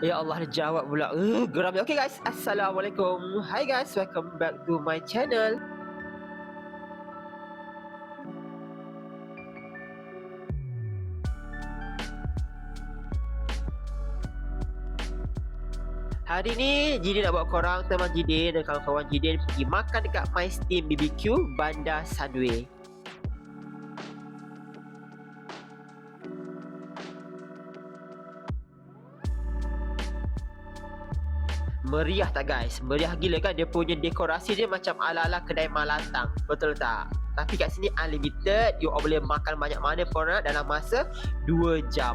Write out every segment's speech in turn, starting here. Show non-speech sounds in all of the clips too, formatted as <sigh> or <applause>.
Ya Allah dia jawab pula. Uh, geram. Okay guys, Assalamualaikum. Hi guys, welcome back to my channel. Hari ni Jidin nak bawa korang teman Jidin dan kawan-kawan Jidin pergi makan dekat My Steam BBQ Bandar Sunway. Meriah tak guys? Meriah gila kan dia punya dekorasi dia macam ala-ala kedai malatang. Betul tak? Tapi kat sini unlimited, you all boleh makan banyak mana pun dalam masa 2 jam.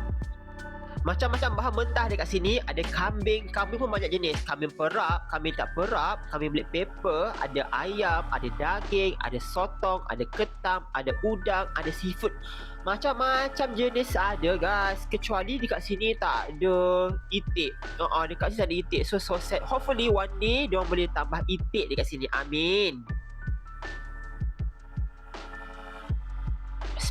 Macam-macam bahan mentah dekat sini. Ada kambing. Kambing pun banyak jenis. Kambing perap Kambing tak perap Kambing black pepper Ada ayam Ada daging Ada sotong Ada ketam Ada udang Ada seafood. Macam-macam jenis ada guys. Kecuali dekat sini tak ada itik. Uh -uh, Dekat sini tak ada itik. So so sad Hopefully one day Diorang boleh tambah itik dekat sini. Amin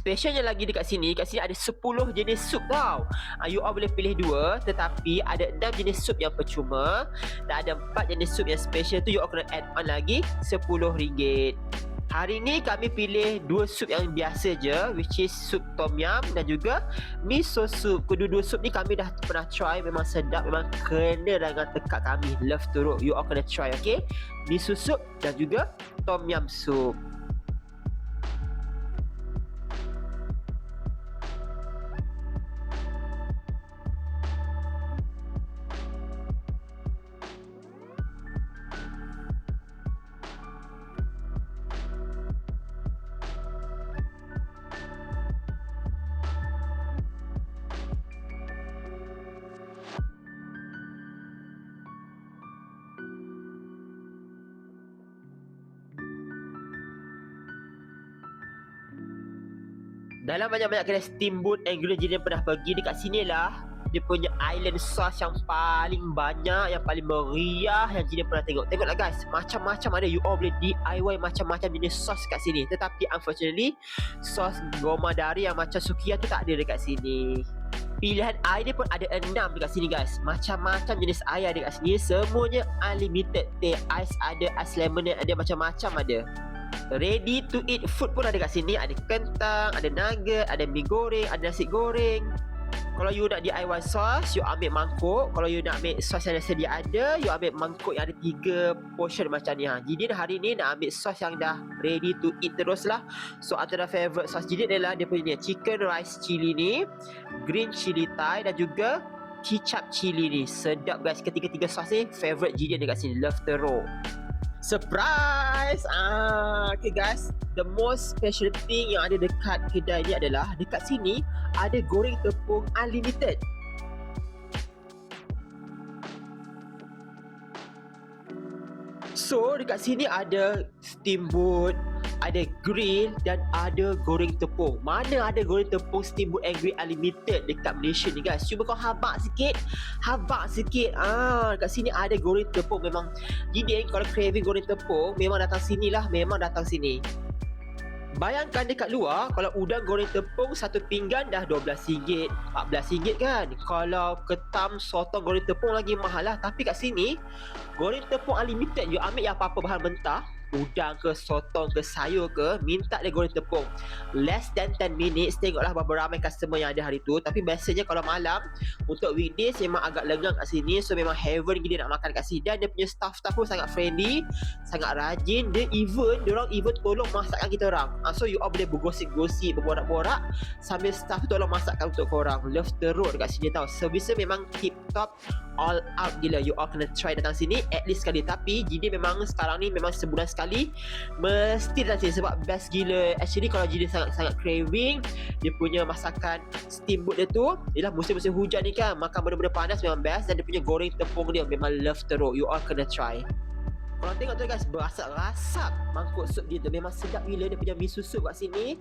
Specialnya lagi dekat sini. Dekat sini ada 10 jenis sup tau. Uh, You all boleh pilih dua Tetapi ada 6 jenis sup yang percuma. Dan ada 4 jenis sup yang special tu You all kena add on lagi RM10 Hari ni kami pilih dua sup yang biasa je Which is sup tom yum dan juga miso soup Kedua-dua sup ni kami dah pernah try Memang sedap, memang kena dengan tekak kami. Love teruk, you all kena try okay Miso soup dan juga tom yum soup Dalam banyak-banyak kedai steamboat and grill yang pernah pergi dekat sini lah dia punya island sauce yang paling banyak yang paling meriah yang Jin pernah tengok. Tengoklah guys macam-macam ada. You all boleh DIY macam-macam jenis sauce kat sini. Tetapi unfortunately sauce goma dari yang macam sukiya tu tak ada dekat sini. Pilihan air dia pun ada enam dekat sini guys. Macam-macam jenis air dekat sini. Semuanya unlimited. Teh ais ada, ais lemon ada macam-macam ada Ready to eat food pun ada kat sini Ada kentang, ada nugget, ada mie goreng, ada nasi goreng kalau you nak DIY sauce, you ambil mangkuk. Kalau you nak ambil sauce yang sedia ada, you ambil mangkuk yang ada tiga portion macam ni. Ha. Jadi hari ni nak ambil sauce yang dah ready to eat terus lah. So antara favourite sauce Jidin adalah dia punya chicken rice chili ni, green chili thai dan juga kicap chili ni. Sedap guys. Ketiga-tiga sauce ni favourite Jidin dekat sini. Love teruk. Surprise! Ah, okay guys, the most special thing yang ada dekat kedai ni adalah dekat sini ada goreng tepung unlimited. So, dekat sini ada steamboat, ada grill dan ada goreng tepung. Mana ada goreng tepung steamboat and grill unlimited dekat Malaysia ni guys. Cuba kau habak sikit. Habak sikit. Ah, dekat sini ada goreng tepung memang. Jadi kalau craving goreng tepung memang datang sini lah. Memang datang sini. Bayangkan dekat luar Kalau udang goreng tepung Satu pinggan dah RM12 RM14 kan Kalau ketam sotong goreng tepung lagi mahal lah Tapi kat sini Goreng tepung unlimited You ambil yang apa-apa bahan mentah udang ke sotong ke sayur ke minta dia goreng tepung. Less than 10 minutes tengoklah berapa ramai customer yang ada hari tu. Tapi biasanya kalau malam untuk weekdays memang agak lengang kat sini. So memang heaven gila nak makan kat sini. Dan dia punya staff-staff pun sangat friendly sangat rajin. Dia even dia orang even tolong masakkan kita orang. Uh, so you all boleh bergosip-gosip berborak-borak sambil staff tolong masakkan untuk korang. Love teruk dekat sini tau. Service memang tip top all out gila. You all kena try datang sini at least sekali. Tapi jadi memang sekarang ni memang sebulan sekali Mesti dah sini sebab best gila. Actually kalau jadi sangat-sangat craving Dia punya masakan steamboat dia tu Ialah musim-musim hujan ni kan Makan benda-benda panas memang best. Dan dia punya goreng tepung dia memang love teruk. You all kena try. Korang tengok tu guys Berasap-rasap Mangkuk sup dia tu. Memang sedap gila Dia punya miso soup kat sini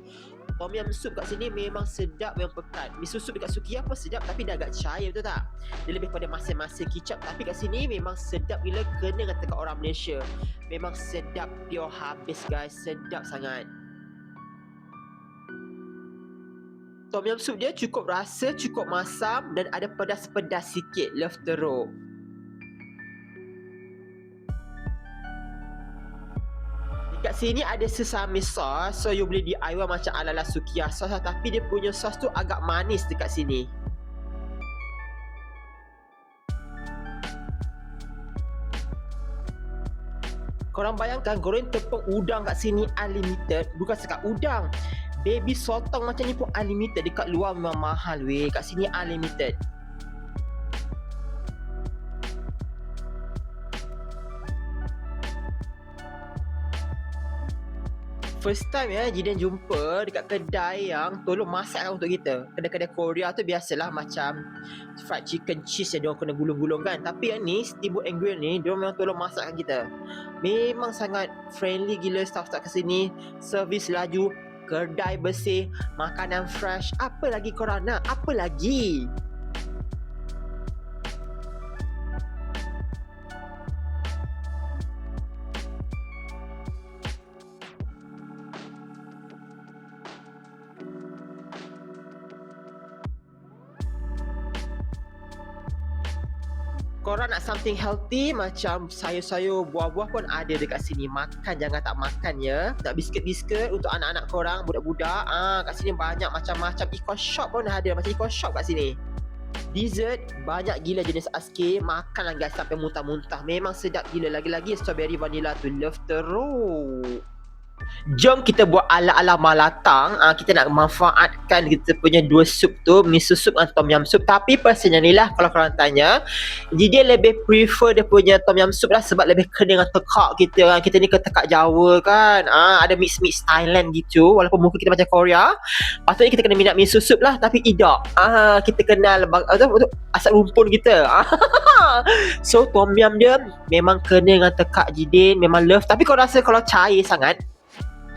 Tom yum soup kat sini Memang sedap Memang pekat Miso soup dekat Sukiya pun sedap Tapi dah agak cair betul tak Dia lebih pada masin-masin kicap Tapi kat sini Memang sedap gila Kena dengan tekak orang Malaysia Memang sedap Pure habis guys Sedap sangat Tom yum soup dia cukup rasa, cukup masam dan ada pedas-pedas sikit. Love teruk. Dekat sini ada sesame sauce So you boleh DIY macam ala-ala sukiya sauce lah. Tapi dia punya sauce tu agak manis dekat sini. Korang bayangkan goreng tepung udang kat sini unlimited. Bukan sekat udang. Baby sotong macam ni pun unlimited. Dekat luar memang mahal weh. Kat sini unlimited First time ya Jidan jumpa dekat kedai yang tolong masak untuk kita. Kedai-kedai Korea tu biasalah macam fried chicken cheese yang diorang kena gulung-gulung kan. Tapi yang ni and Grill ni Diorang memang tolong masakkan kita. Memang sangat friendly gila staff-staff ke sini. Servis laju Kedai bersih Makanan fresh. Apa lagi korang nak? Apa lagi? Something healthy macam sayur-sayur, buah-buah pun ada dekat sini. Makan jangan tak makan ya. Tak biskut-biskut untuk anak-anak korang, budak-budak. Ah, kat sini banyak macam-macam eco shop pun ada. Macam eco shop kat sini. Dessert banyak gila jenis askir. Makanlah guys sampai muntah-muntah. Memang sedap gila. Lagi-lagi strawberry vanilla tu love teruk. Jom kita buat ala-ala malatang. Uh, Kita nak manfaatkan kita punya dua sup tu. Miso sup dan tom yum sup. Tapi personnya ni lah kalau korang tanya dia lebih prefer dia punya tom yum sup lah Sebab lebih kena dengan tekak kita. Kan Kita ni ke tekak Jawa kan. Uh, Ada mix-mix Thailand gitu. Walaupun muka kita macam Korea. Patutnya kita kena minat miso sup lah Tapi tidak. Uh, Kita kenal uh, asal rumpun kita. <laughs> So tom yum dia memang kena dengan tekak jidin Memang love. Tapi kau rasa kalau cair sangat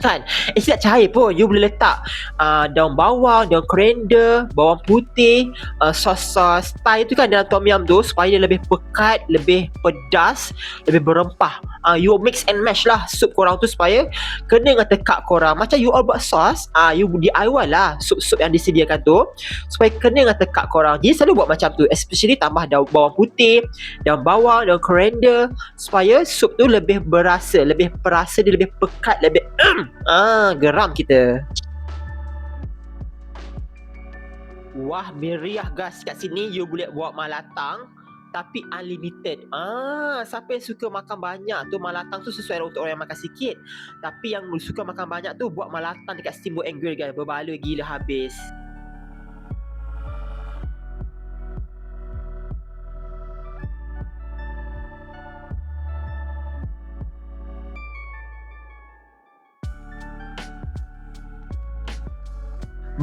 kan? Eh tidak cair pun. You boleh letak uh, daun bawang daun coriander bawang putih uh, sos-sos thai tu kan dalam tom yum tu supaya dia lebih pekat lebih pedas lebih berempah. Uh, you mix and match lah sup korang tu supaya kena dengan tekak korang. Macam you all buat sos uh, you DIY lah sup-sup yang disediakan tu supaya kena dengan tekak korang. Jadi selalu buat macam tu especially tambah daun bawang putih daun bawang daun coriander supaya sup tu lebih berasa lebih perasa dia lebih pekat lebih <clears throat> ah, geram kita. Wah, meriah gas kat sini you boleh buat malatang tapi unlimited. Ah, siapa yang suka makan banyak tu malatang tu sesuai untuk orang yang makan sikit. Tapi yang suka makan banyak tu buat malatang dekat Steamboat and Grill guys. Berbaloi gila habis.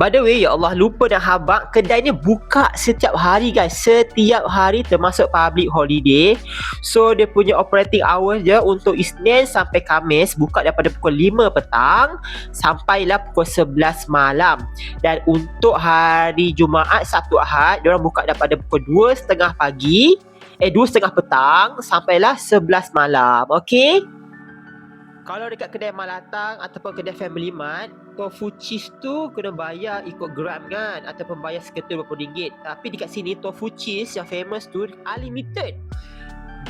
By the way, ya Allah lupa dan habak Kedai ni buka setiap hari guys. Setiap hari termasuk public holiday. So dia punya operating hours je Untuk Isnin sampai Kamis Buka daripada pukul 5 petang Sampailah pukul 11 malam. Dan untuk hari Jumaat Sabtu Ahad Diorang buka daripada pukul 2.30 pagi Eh 2.30 petang Sampailah 11 malam. Okay kalau dekat kedai Malatang ataupun kedai Family Mart, tofu cheese tu kena bayar ikut gram kan ataupun bayar seketul berapa ringgit. Tapi dekat sini tofu cheese yang famous tu unlimited.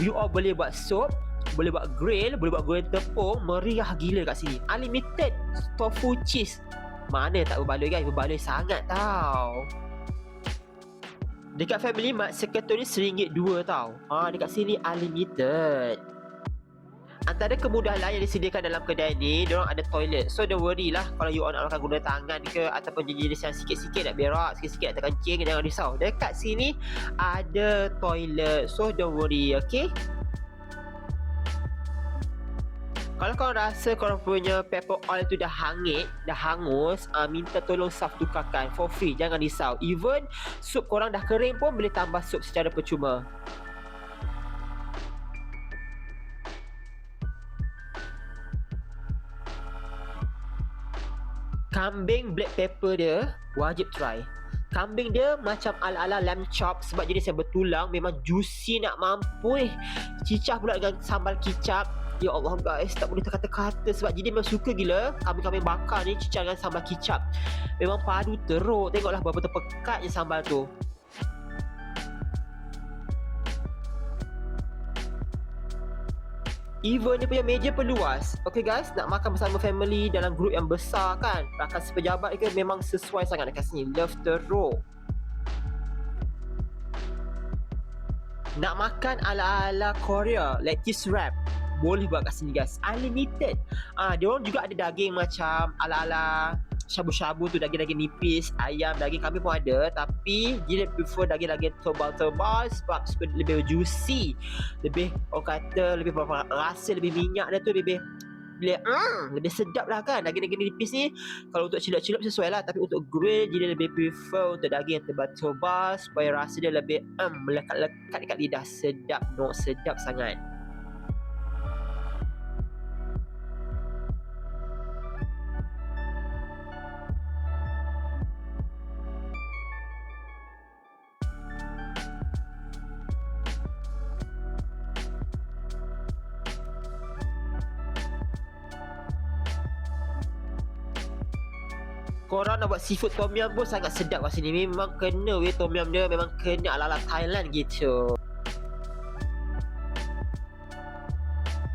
You all boleh buat sup, boleh buat grill, boleh buat goreng tepung, meriah gila kat sini. Unlimited tofu cheese. Mana tak berbaloi guys, berbaloi sangat tau. Dekat Family Mart seketul ni seringgit dua tau. Ah dekat sini unlimited. Antara kemudahan lain yang disediakan dalam kedai ni Diorang ada toilet So don't worry lah Kalau you all nak makan guna tangan ke Ataupun jenis yang sikit-sikit nak berak Sikit-sikit nak terkencing Jangan risau Dekat sini Ada toilet So don't worry Okay kalau kau rasa kau punya pepper oil tu dah hangit, dah hangus, uh, minta tolong staff tukarkan for free. Jangan risau. Even sup korang dah kering pun boleh tambah sup secara percuma. Kambing black pepper dia wajib try. Kambing dia macam ala-ala lamb chop sebab jenis yang bertulang memang juicy nak mampu eh. Cicah pula dengan sambal kicap Ya Allah guys, tak boleh kata-kata sebab jadi memang suka gila kambing-kambing bakar ni cicah dengan sambal kicap. Memang padu teruk. Tengoklah berapa terpekatnya sambal tu. Even dia punya meja perluas Okay guys Nak makan bersama family Dalam grup yang besar kan? Rakan sepejabat ke Memang sesuai sangat dekat sini Love teruk Nak makan ala-ala Korea Lettuce wrap. Boleh buat kat sini guys. Unlimited. Ah, Dia orang juga ada daging macam Ala-ala Syabu-syabu tu daging-daging nipis Ayam, daging kami pun ada. Tapi Dia prefer daging-daging tebal-tebal Sebab supaya lebih juicy. Lebih Orang kata Lebih rasa Lebih minyak dia tu Lebih lebih, mm, lebih sedap lah kan Daging-daging nipis ni. Kalau untuk celup-celup sesuai lah Tapi untuk grill Dia lebih prefer Untuk daging yang tebal-tebal Supaya rasa dia lebih mm, Melekat-lekat dekat lidah. Sedap no Sedap sangat Korang nak buat seafood tom yum pun sangat sedap kat sini. Memang kena weh tom yum dia Memang kena ala-ala Thailand gitu.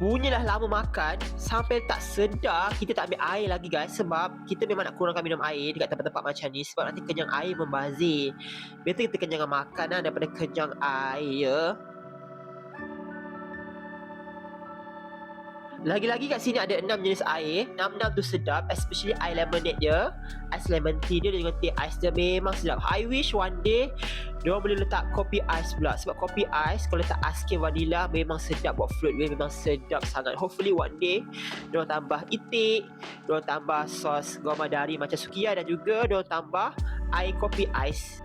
Punyalah lama makan. Sampai tak sedar Kita tak ambil air lagi guys. Sebab kita memang nak kurangkan minum air Dekat tempat-tempat macam ni. Sebab nanti kenyang air membazir. Better kita kenyang makan lah Daripada kenyang air ya Lagi-lagi kat sini ada enam jenis air. Enam-enam tu sedap. Especially air lemonade dia. Ais lemon tea dia dengan teh ais dia memang sedap. I wish one day dia boleh letak kopi ais pula. Sebab kopi ais kalau letak cream vanilla memang sedap buat fruit dia memang sedap sangat. Hopefully one day dia tambah itik, dia tambah sos goma dari macam sukiya dan juga dia tambah air kopi ais.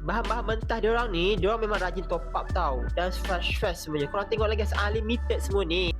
Bahan-bahan mentah dia orang ni dia orang memang rajin top up tau. Dan fresh fresh semuanya. Korang tengok lagi unlimited semua ni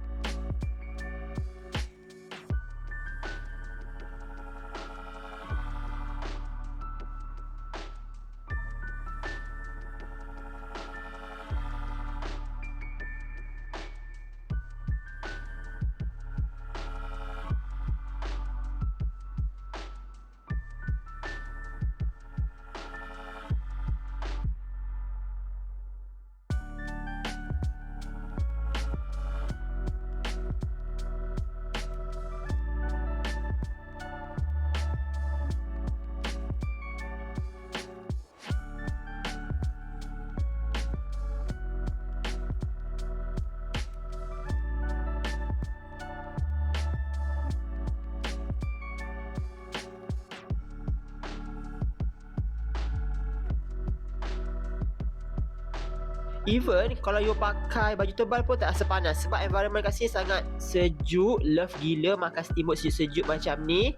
Even kalau you pakai baju tebal pun tak rasa panas Sebab environment kat sini sangat sejuk Love gila makan steamboat sejuk-sejuk macam ni.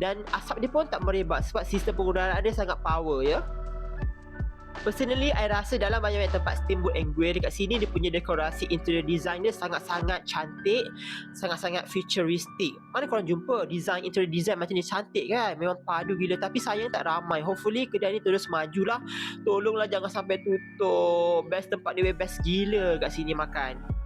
Dan asap dia pun tak merebak Sebab sistem penggunaan dia sangat power ya Personally, I rasa dalam banyak-banyak tempat steamboat and grill dekat sini dia punya dekorasi interior design dia sangat-sangat cantik, sangat-sangat futuristic. Mana korang jumpa design interior design macam ni cantik kan? Memang padu gila tapi sayang tak ramai. Hopefully kedai ni terus majulah. Tolonglah jangan sampai tutup. Best tempat dia best gila kat sini makan.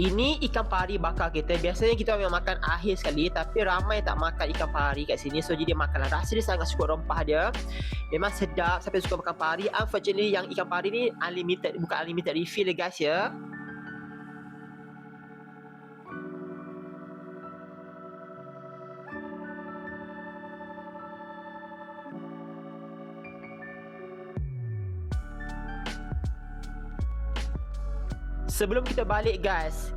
Ini ikan pari bakar kita. Biasanya kita memang makan akhir sekali Tapi ramai tak makan ikan pari kat sini. So jadi makanlah. Rasa dia sangat cukup rempah dia. Memang sedap. Siapa suka makan pari Unfortunately yang ikan pari ni Unlimited Bukan unlimited. Refill guys ya Sebelum kita balik guys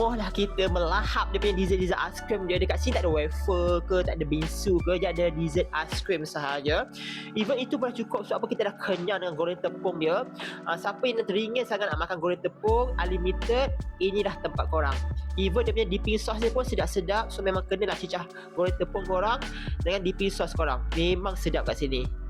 Mohlah kita melahap dia punya dessert-dessert ice cream dia Dekat sini. Tak ada wafer ke Tak ada bisu ke Dia ada dessert ice cream sahaja. Even itu pun cukup Sebab apa kita dah kenyang dengan goreng tepung dia. Uh, Siapa yang teringin sangat nak makan goreng tepung Unlimited Ini dah tempat korang. Even dia punya dipping sauce dia pun sedap-sedap So memang kena lah cicah goreng tepung korang Dengan dipping sauce korang. Memang sedap kat sini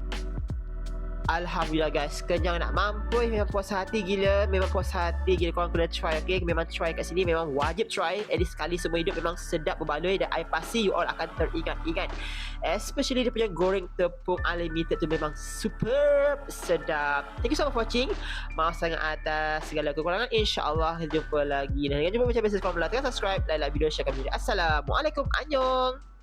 Alhamdulillah guys. Kenyang nak mampus Memang puas hati gila Memang puas hati gila Korang kena try okay? Memang try kat sini Memang wajib try. At least sekali semua hidup Memang sedap berbaloi Dan I pasti you all akan teringat-ingat. Especially dia punya goreng tepung unlimited tu Memang superb sedap. Thank you so much for watching. Maaf sangat atas segala kekurangan. InsyaAllah jumpa lagi. Dan jangan jumpa macam biasa Korang belah Tekan subscribe Like, like video Share video Assalamualaikum. Annyeong